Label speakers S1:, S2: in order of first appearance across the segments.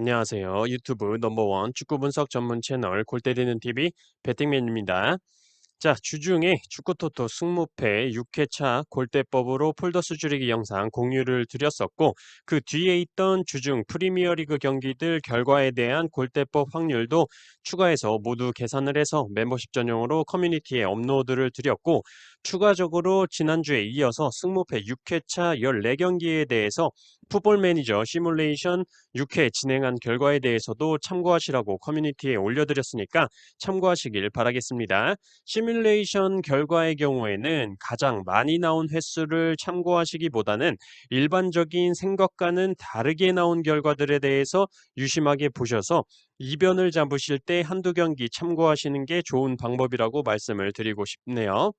S1: 안녕하세요. 유튜브 넘버원 축구 분석 전문 채널 골때리는 TV 배팅맨입니다. 자, 주중에 축구토토 승무패 6회차 골대법으로 폴더스 줄이기 영상 공유를 드렸었고 그 뒤에 있던 주중 프리미어리그 경기들 결과에 대한 골대법 확률도 추가해서 모두 계산을 해서 멤버십 전용으로 커뮤니티에 업로드를 드렸고 추가적으로 지난주에 이어서 승무패 6회차 14경기에 대해서 풋볼 매니저 시뮬레이션 6회 진행한 결과에 대해서도 참고하시라고 커뮤니티에 올려드렸으니까 참고하시길 바라겠습니다. 시뮬 시뮬레이션 결과의 경우에는 가장 많이 나온 횟수를 참고하시기보다는 일반적인 생각과는 다르게 나온 결과들에 대해서 유심하게 보셔서 이변을 잡으실 때 한두 경기 참고하시는 게 좋은 방법이라고 말씀을 드리고 싶네요.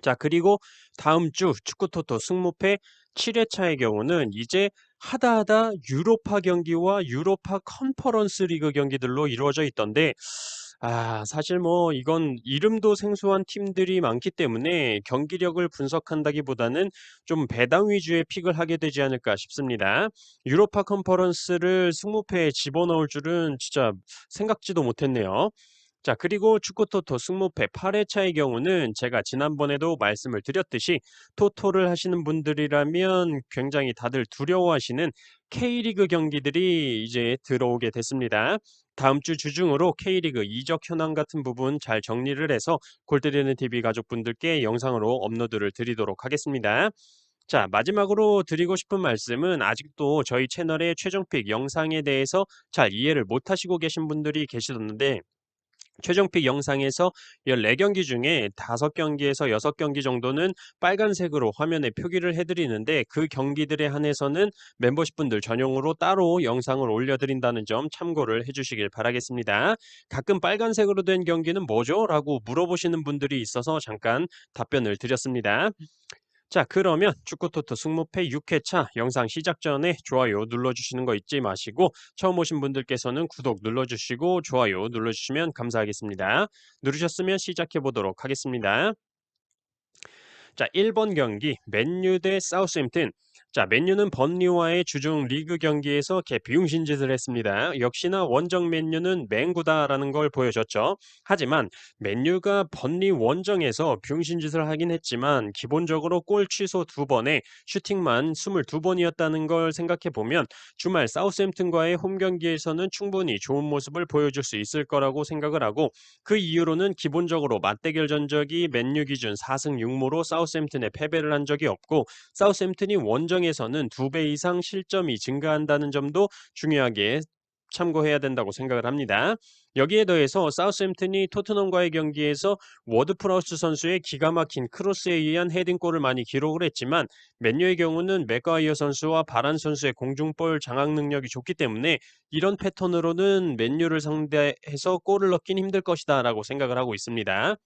S1: 자, 그리고 다음 주 축구토토 승무패 7회차의 경우는 이제 하다하다 유로파 경기와 유로파 컨퍼런스 리그 경기들로 이루어져 있던데 아, 사실 뭐 이건 이름도 생소한 팀들이 많기 때문에 경기력을 분석한다기보다는 좀 배당 위주의 픽을 하게 되지 않을까 싶습니다. 유로파 컨퍼런스를 승무패에 집어넣을 줄은 진짜 생각지도 못했네요. 자, 그리고 축구 토토 승무패 8회차의 경우는 제가 지난번에도 말씀을 드렸듯이 토토를 하시는 분들이라면 굉장히 다들 두려워하시는 K리그 경기들이 이제 들어오게 됐습니다. 다음 주 주중으로 K리그 이적 현황 같은 부분 잘 정리를 해서 골드리는 TV 가족분들께 영상으로 업로드를 드리도록 하겠습니다. 자, 마지막으로 드리고 싶은 말씀은 아직도 저희 채널의 최종픽 영상에 대해서 잘 이해를 못하시고 계신 분들이 계시던데 최종픽 영상에서 14경기 중에 5경기에서 6경기 정도는 빨간색으로 화면에 표기를 해드리는데 그 경기들에 한해서는 멤버십분들 전용으로 따로 영상을 올려드린다는 점 참고를 해주시길 바라겠습니다. 가끔 빨간색으로 된 경기는 뭐죠? 라고 물어보시는 분들이 있어서 잠깐 답변을 드렸습니다. 자 그러면 축구토토 승무패 6회차 영상 시작 전에 좋아요 눌러주시는 거 잊지 마시고 처음 오신 분들께서는 구독 눌러주시고 좋아요 눌러주시면 감사하겠습니다. 누르셨으면 시작해 보도록 하겠습니다. 자 1번 경기 맨유 대 사우스햄튼 자, 맨유는 번리와의 주중 리그 경기에서 개비용신 짓을 했습니다. 역시나 원정 맨유는 맹구다라는 걸 보여줬죠. 하지만 맨유가 번리 원정에서 비용신 짓을 하긴 했지만 기본적으로 골 취소 두 번에 슈팅만 22번이었다는 걸 생각해 보면 주말 사우스햄튼과의 홈 경기에서는 충분히 좋은 모습을 보여줄 수 있을 거라고 생각을 하고 그 이후로는 기본적으로 맞대결 전적이 맨유 기준 4승 6무로 사우스햄튼에 패배를 한 적이 없고 사우스햄튼이 원정 상황에서는 두 배 이상 실점이 증가한다는 점도 중요하게 참고해야 된다고 생각을 합니다. 여기에 더해서 사우스햄튼이 토트넘과의 경기에서 워드 프라우스 선수의 기가 막힌 크로스에 의한 헤딩골을 많이 기록을 했지만 맨유의 경우는 맥과이어 선수와 바란 선수의 공중볼 장악 능력이 좋기 때문에 이런 패턴으로는 맨유를 상대해서 골을 넣긴 힘들 것이다 라고 생각을 하고 있습니다.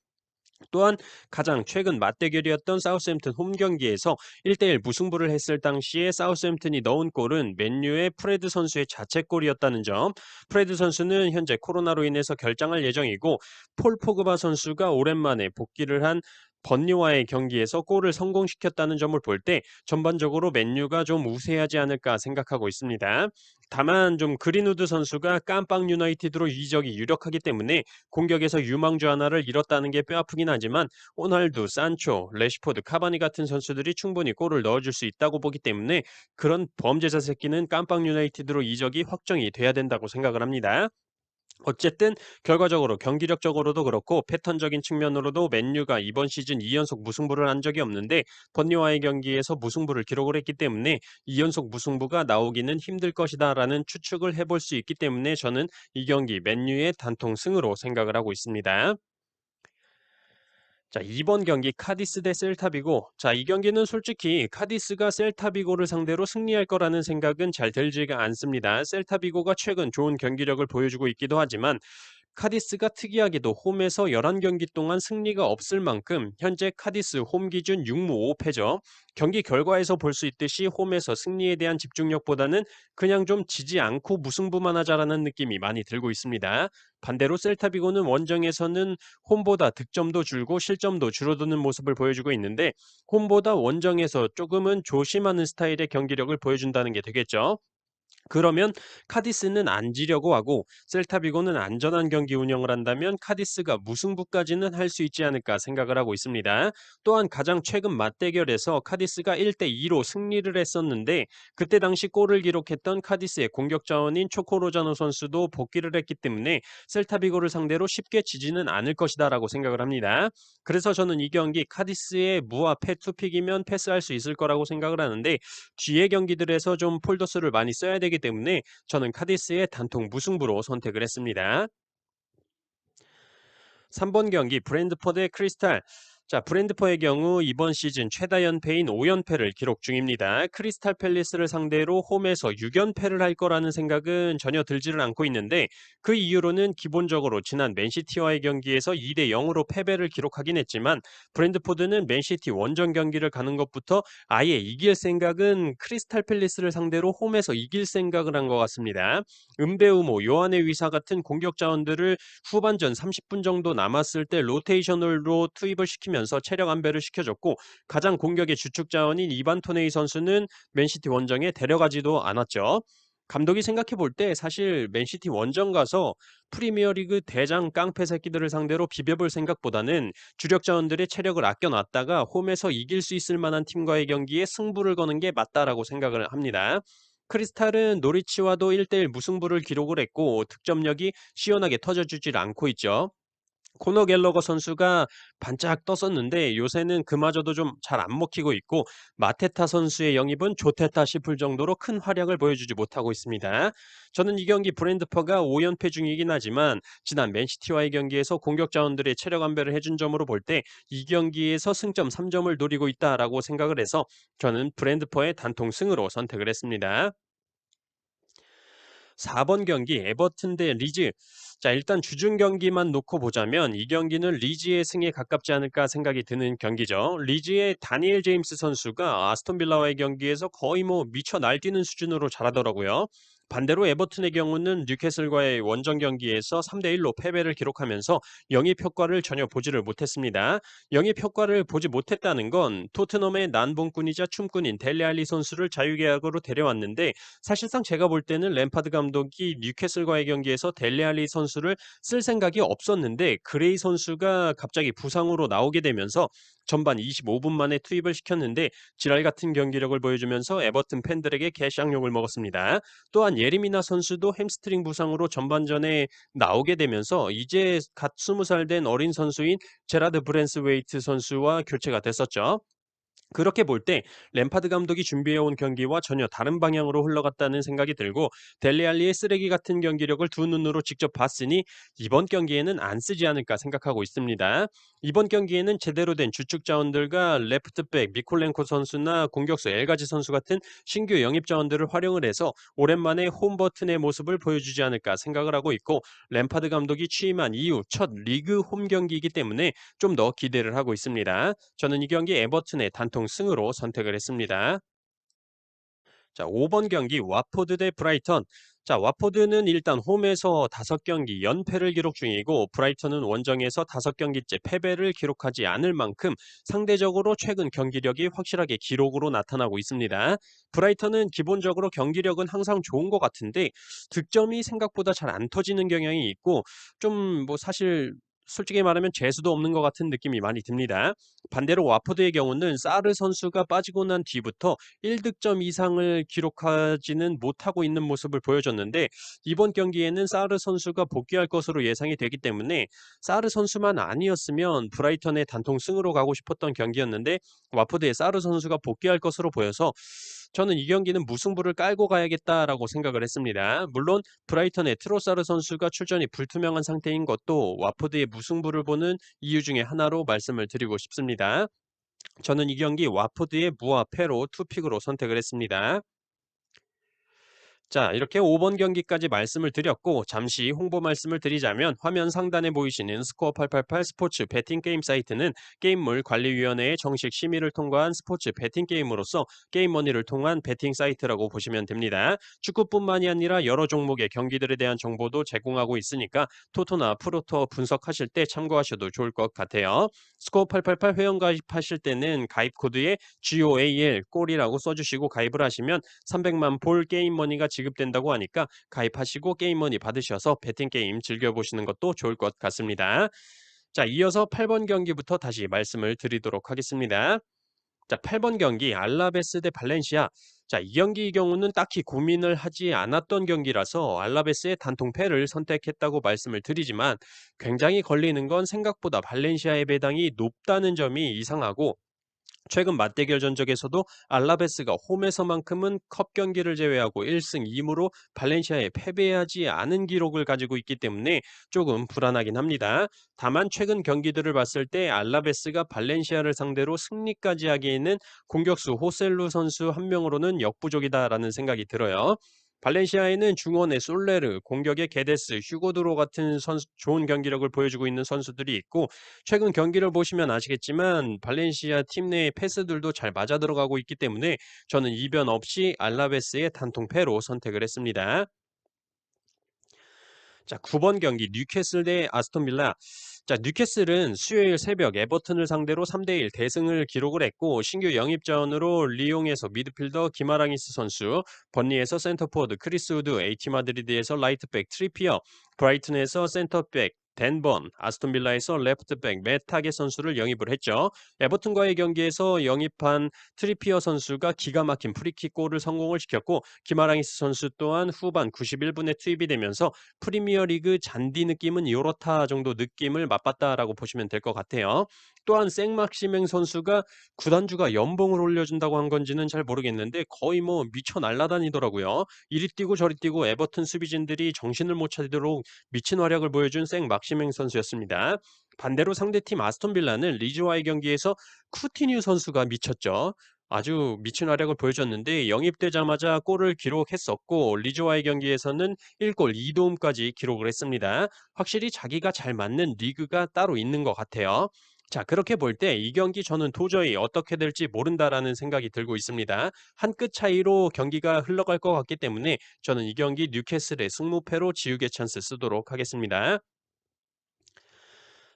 S1: 또한 가장 최근 맞대결이었던 사우스햄튼 홈 경기에서 1대1 무승부를 했을 당시에 사우스햄튼이 넣은 골은 맨유의 프레드 선수의 자책골이었다는 점. 프레드 선수는 현재 코로나로 인해서 결장할 예정이고 폴 포그바 선수가 오랜만에 복귀를 한 번니와의 경기에서 골을 성공시켰다는 점을 볼 때 전반적으로 맨유가 좀 우세하지 않을까 생각하고 있습니다. 다만 좀 그린우드 선수가 깜빵 유나이티드로 이적이 유력하기 때문에 공격에서 유망주 하나를 잃었다는 게 뼈아프긴 하지만 호날두, 산초, 레시포드, 카바니 같은 선수들이 충분히 골을 넣어줄 수 있다고 보기 때문에 그런 범죄자 새끼는 깜빵 유나이티드로 이적이 확정이 돼야 된다고 생각을 합니다. 어쨌든 결과적으로 경기력적으로도 그렇고 패턴적인 측면으로도 맨유가 이번 시즌 2연속 무승부를 한 적이 없는데 번니와의 경기에서 무승부를 기록을 했기 때문에 2연속 무승부가 나오기는 힘들 것이다라는 추측을 해볼 수 있기 때문에 저는 이 경기 맨유의 단통승으로 생각을 하고 있습니다. 자, 2번 경기 카디스 대 셀타비고. 자, 이 경기는 솔직히 카디스가 셀타비고를 상대로 승리할 거라는 생각은 잘 들지가 않습니다. 셀타비고가 최근 좋은 경기력을 보여주고 있기도 하지만 카디스가 특이하게도 홈에서 11경기 동안 승리가 없을 만큼 현재 카디스 홈 기준 6무 5패죠. 경기 결과에서 볼 수 있듯이 홈에서 승리에 대한 집중력보다는 그냥 좀 지지 않고 무승부만 하자라는 느낌이 많이 들고 있습니다. 반대로 셀타비고는 원정에서는 홈보다 득점도 줄고 실점도 줄어드는 모습을 보여주고 있는데 홈보다 원정에서 조금은 조심하는 스타일의 경기력을 보여준다는 게 되겠죠. 그러면 카디스는 안 지려고 하고 셀타비고는 안전한 경기 운영을 한다면 카디스가 무승부까지는 할 수 있지 않을까 생각을 하고 있습니다. 또한 가장 최근 맞대결에서 카디스가 1대 2로 승리를 했었는데 그때 당시 골을 기록했던 카디스의 공격 자원인 초코로자노 선수도 복귀를 했기 때문에 셀타비고를 상대로 쉽게 지지는 않을 것이다라고 생각을 합니다. 그래서 저는 이 경기 카디스의 무화패 투픽이면 패스할 수 있을 거라고 생각을 하는데 뒤의 경기들에서 좀 폴더스를 많이 써야 되기 되기 때문에 저는 카디스의 단통 무승부로 선택을 했습니다. 3번 경기 브랜드포드 의 크리스탈 자, 브랜드포의 경우 이번 시즌 최다 연패인 5연패를 기록 중입니다. 크리스탈 팰리스를 상대로 홈에서 6연패를 할 거라는 생각은 전혀 들지를 않고 있는데 그 이유로는 기본적으로 지난 맨시티와의 경기에서 2대 0으로 패배를 기록하긴 했지만 브랜드포드는 맨시티 원정 경기를 가는 것부터 아예 이길 생각은 크리스탈 팰리스를 상대로 홈에서 이길 생각을 한 것 같습니다. 은배우모, 요한의 위사 같은 공격 자원들을 후반전 30분 정도 남았을 때 로테이셔널로 투입을 시키면 하면서 체력 안배를 시켜줬고 가장 공격의 주축 자원인 이반 토네이 선수는 맨시티 원정에 데려가지도 않았죠. 감독이 생각해 볼 때 사실 맨시티 원정 가서 프리미어리그 대장 깡패 새끼들을 상대로 비벼볼 생각보다는 주력 자원들의 체력을 아껴놨다가 홈에서 이길 수 있을 만한 팀과의 경기에 승부를 거는 게 맞다라고 생각을 합니다. 크리스탈은 노리치와도 1대1 무승부를 기록을 했고 득점력이 시원하게 터져주질 않고 있죠. 코너 갤러거 선수가 반짝 떴었는데 요새는 그마저도 좀 잘 안 먹히고 있고 마테타 선수의 영입은 좋테타 싶을 정도로 큰 활약을 보여주지 못하고 있습니다. 저는 이 경기 브랜드퍼가 5연패 중이긴 하지만 지난 맨시티와의 경기에서 공격 자원들의 체력 안배를 해준 점으로 볼 때 이 경기에서 승점 3점을 노리고 있다라고 생각을 해서 저는 브랜드퍼의 단통승으로 선택을 했습니다. 4번 경기 에버튼 대 리즈 자 일단 주중 경기만 놓고 보자면 이 경기는 리즈의 승에 가깝지 않을까 생각이 드는 경기죠. 리즈의 다니엘 제임스 선수가 아스톤 빌라와의 경기에서 거의 뭐 미쳐 날뛰는 수준으로 잘하더라고요. 반대로 에버튼의 경우는 뉴캐슬과의 원정 경기에서 3대1로 패배를 기록하면서 영입 효과를 전혀 보지를 못했습니다. 영입 효과를 보지 못했다는 건 토트넘의 난봉꾼이자 춤꾼인 델리알리 선수를 자유계약으로 데려왔는데 사실상 제가 볼 때는 램파드 감독이 뉴캐슬과의 경기에서 델리알리 선수를 쓸 생각이 없었는데 그레이 선수가 갑자기 부상으로 나오게 되면서 전반 25분 만에 투입을 시켰는데 지랄 같은 경기력을 보여주면서 에버튼 팬들에게 개쌍욕을 먹었습니다. 또한 예리미나 선수도 햄스트링 부상으로 전반전에 나오게 되면서 이제 갓 20살 된 어린 선수인 제라드 브랜스웨이트 선수와 교체가 됐었죠. 그렇게 볼 때 램파드 감독이 준비해온 경기와 전혀 다른 방향으로 흘러갔다는 생각이 들고 델리알리의 쓰레기 같은 경기력을 두 눈으로 직접 봤으니 이번 경기에는 안 쓰지 않을까 생각하고 있습니다. 이번 경기에는 제대로 된 주축 자원들과 레프트백 미콜렌코 선수나 공격수 엘가지 선수 같은 신규 영입 자원들을 활용을 해서 오랜만에 홈버튼의 모습을 보여주지 않을까 생각을 하고 있고 램파드 감독이 취임한 이후 첫 리그 홈 경기이기 때문에 좀 더 기대를 하고 있습니다. 저는 이 경기 에버튼의 단독 전통 승으로 선택을 했습니다. 자, 5번 경기 와포드 대 브라이턴. 자, 와포드는 일단 홈에서 5경기 연패를 기록 중이고 브라이턴은 원정에서 5경기째 패배를 기록하지 않을 만큼 상대적으로 최근 경기력이 확실하게 기록으로 나타나고 있습니다. 브라이턴은 기본적으로 경기력은 항상 좋은 것 같은데 득점이 생각보다 잘 안 터지는 경향이 있고 좀 뭐 사실 솔직히 말하면 재수도 없는 것 같은 느낌이 많이 듭니다. 반대로 와포드의 경우는 사르 선수가 빠지고 난 뒤부터 1득점 이상을 기록하지는 못하고 있는 모습을 보여줬는데 이번 경기에는 사르 선수가 복귀할 것으로 예상이 되기 때문에 사르 선수만 아니었으면 브라이턴의 단통 승으로 가고 싶었던 경기였는데 와포드의 사르 선수가 복귀할 것으로 보여서 저는 이 경기는 무승부를 깔고 가야겠다라고 생각을 했습니다. 물론 브라이턴의 트로사르 선수가 출전이 불투명한 상태인 것도 와포드의 무승부를 보는 이유 중에 하나로 말씀을 드리고 싶습니다. 저는 이 경기 와포드의 무와 패로 투픽으로 선택을 했습니다. 자, 이렇게 5번 경기까지 말씀을 드렸고 잠시 홍보 말씀을 드리자면 화면 상단에 보이시는 스코어 888 스포츠 베팅 게임 사이트는 게임물 관리위원회의 정식 심의를 통과한 스포츠 베팅 게임으로서 게임머니를 통한 베팅 사이트라고 보시면 됩니다. 축구뿐만이 아니라 여러 종목의 경기들에 대한 정보도 제공하고 있으니까 토토나 프로토 분석하실 때 참고하셔도 좋을 것 같아요. 스코어 888 회원 가입하실 때는 가입 코드에 GOAL 꼴이라고 써주시고 가입을 하시면 300만 볼 게임머니가 지금 지급된다고 하니까 가입하시고 게임머니 받으셔서 배팅 게임 즐겨보시는 것도 좋을 것 같습니다. 자, 이어서 8번 경기부터 다시 말씀을 드리도록 하겠습니다. 자, 8번 경기 알라베스 대 발렌시아. 자, 이 경기의 경우는 딱히 고민을 하지 않았던 경기라서 알라베스의 단통패를 선택했다고 말씀을 드리지만 굉장히 걸리는 건 생각보다 발렌시아의 배당이 높다는 점이 이상하고 최근 맞대결 전적에서도 알라베스가 홈에서만큼은 컵 경기를 제외하고 1승 2무로 발렌시아에 패배하지 않은 기록을 가지고 있기 때문에 조금 불안하긴 합니다. 다만 최근 경기들을 봤을 때 알라베스가 발렌시아를 상대로 승리까지 하기에는 공격수 호셀루 선수 한 명으로는 역부족이다라는 생각이 들어요. 발렌시아에는 중원의 솔레르, 공격의 게데스, 휴고드로 같은 선수, 좋은 경기력을 보여주고 있는 선수들이 있고 최근 경기를 보시면 아시겠지만 발렌시아 팀 내의 패스들도 잘 맞아 들어가고 있기 때문에 저는 이변 없이 알라베스의 단통패로 선택을 했습니다. 자, 9번 경기 뉴캐슬 대 아스톤 빌라. 자, 뉴캐슬은 수요일 새벽 에버튼을 상대로 3대1 대승을 기록을 했고 신규 영입전으로 리용에서 미드필더 기마랑이스 선수, 버니에서 센터포워드 크리스 우드, 에이티 마드리드에서 라이트백 트리피어, 브라이튼에서 센터백 댄번, 아스톤빌라에서 레프트백 메타게 선수를 영입을 했죠. 에버튼과의 경기에서 영입한 트리피어 선수가 기가 막힌 프리킥 골을 성공을 시켰고 기마랑이스 선수 또한 후반 91분에 투입이 되면서 프리미어리그 잔디 느낌은 요렇다 정도 느낌을 맛봤다라고 보시면 될 것 같아요. 또한 생막시맹 선수가 구단주가 연봉을 올려준다고 한 건지는 잘 모르겠는데 거의 뭐 미쳐 날라다니더라고요. 이리 뛰고 저리 뛰고 에버튼 수비진들이 정신을 못 차리도록 미친 활약을 보여준 생막시맹 선수였습니다. 반대로 상대팀 아스톤 빌라는 리즈와의 경기에서 쿠티뉴 선수가 미쳤죠. 아주 미친 활약을 보여줬는데 영입되자마자 골을 기록했었고 리즈와의 경기에서는 1골 2도움까지 기록을 했습니다. 확실히 자기가 잘 맞는 리그가 따로 있는 것 같아요. 자, 그렇게 볼 때 이 경기 저는 도저히 어떻게 될지 모른다라는 생각이 들고 있습니다. 한 끗 차이로 경기가 흘러갈 것 같기 때문에 저는 이 경기 뉴캐슬의 승무패로 지우개 찬스 쓰도록 하겠습니다.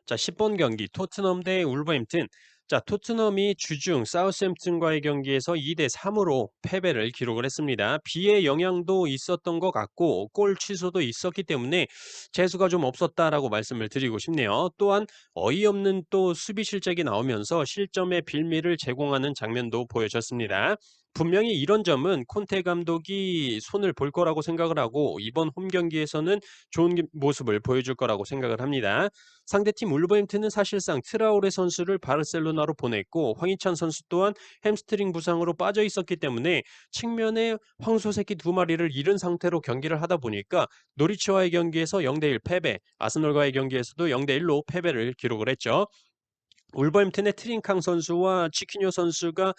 S1: 자, 10번 경기 토트넘 대 울버햄튼. 자, 토트넘이 주중 사우스햄튼과의 경기에서 2대 3으로 패배를 기록을 했습니다. 비의 영향도 있었던 것 같고 골 취소도 있었기 때문에 재수가 좀 없었다라고 말씀을 드리고 싶네요. 또한 어이없는 또 수비 실적이 나오면서 실점의 빌미를 제공하는 장면도 보여졌습니다. 분명히 이런 점은 콘테 감독이 손을 볼 거라고 생각을 하고 이번 홈 경기에서는 좋은 모습을 보여줄 거라고 생각을 합니다. 상대팀 울버햄튼은 사실상 트라우레 선수를 바르셀로나로 보냈고 황희찬 선수 또한 햄스트링 부상으로 빠져 있었기 때문에 측면에 황소새끼 두 마리를 잃은 상태로 경기를 하다 보니까 노리치와의 경기에서 0대1 패배, 아스널과의 경기에서도 0대1로 패배를 기록을 했죠. 울버햄튼의 트링캉 선수와 치키뇨 선수가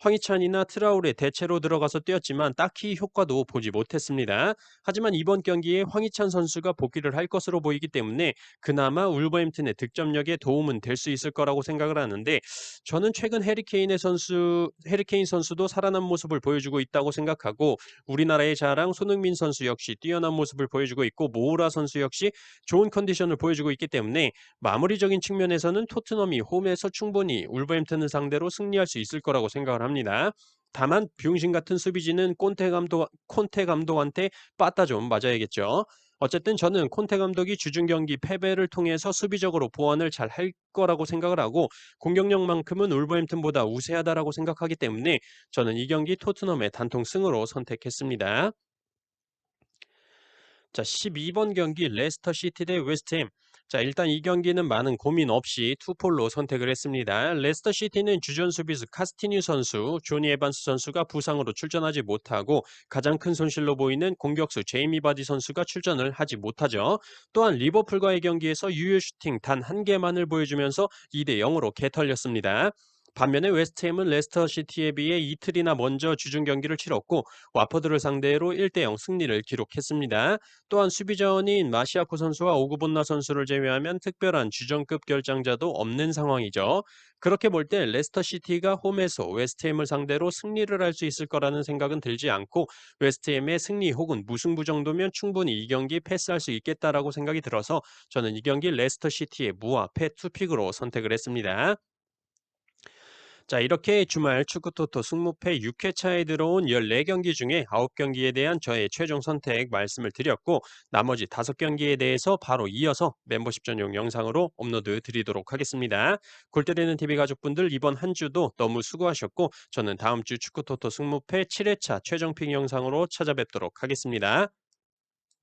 S1: 황희찬이나 트라우레 대체로 들어가서 뛰었지만 딱히 효과도 보지 못했습니다. 하지만 이번 경기에 황희찬 선수가 복귀를 할 것으로 보이기 때문에 그나마 울버햄튼의 득점력에 도움은 될 수 있을 거라고 생각을 하는데 저는 최근 해리케인의 선수 해리케인 선수도 살아난 모습을 보여주고 있다고 생각하고 우리나라의 자랑 손흥민 선수 역시 뛰어난 모습을 보여주고 있고 모우라 선수 역시 좋은 컨디션을 보여주고 있기 때문에 마무리적인 측면에서는 토트넘이 홈에서 충분히 울버햄튼을 상대로 승리할 수 있을 거라고 생각을 합니다. 합니다. 다만 비용신 같은 수비진은 콘테 감독 콘테 감독한테 빠따 좀 맞아야겠죠. 어쨌든 저는 콘테 감독이 주중 경기 패배를 통해서 수비적으로 보완을 잘 할 거라고 생각을 하고 공격력만큼은 울버햄튼보다 우세하다라고 생각하기 때문에 저는 이 경기 토트넘의 단통 승으로 선택했습니다. 자, 12번 경기 레스터 시티 대 웨스트햄. 자, 일단 이 경기는 많은 고민 없이 투폴로 선택을 했습니다. 레스터 시티는 주전 수비수 카스티뉴 선수, 조니 에반스 선수가 부상으로 출전하지 못하고 가장 큰 손실로 보이는 공격수 제이미 바디 선수가 출전을 하지 못하죠. 또한 리버풀과의 경기에서 유효 슈팅 단 한 개만을 보여주면서 2대 0으로 개털렸습니다. 반면에 웨스트햄은 레스터 시티에 비해 이틀이나 먼저 주중 경기를 치렀고 와퍼드를 상대로 1대0 승리를 기록했습니다. 또한 수비전인 마시아코 선수와 오구본나 선수를 제외하면 특별한 주전급 결정자도 없는 상황이죠. 그렇게 볼 때 레스터 시티가 홈에서 웨스트햄을 상대로 승리를 할 수 있을 거라는 생각은 들지 않고 웨스트햄의 승리 혹은 무승부 정도면 충분히 이 경기 패스할 수 있겠다라고 생각이 들어서 저는 이 경기 레스터 시티의 무와 패 투픽으로 선택을 했습니다. 자, 이렇게 주말 축구토토 승무패 6회차에 들어온 14경기 중에 9경기에 대한 저의 최종 선택 말씀을 드렸고 나머지 5경기에 대해서 바로 이어서 멤버십 전용 영상으로 업로드 드리도록 하겠습니다. 골때리는 TV 가족분들 이번 한 주도 너무 수고하셨고 저는 다음 주 축구토토 승무패 7회차 최종핑 영상으로 찾아뵙도록 하겠습니다.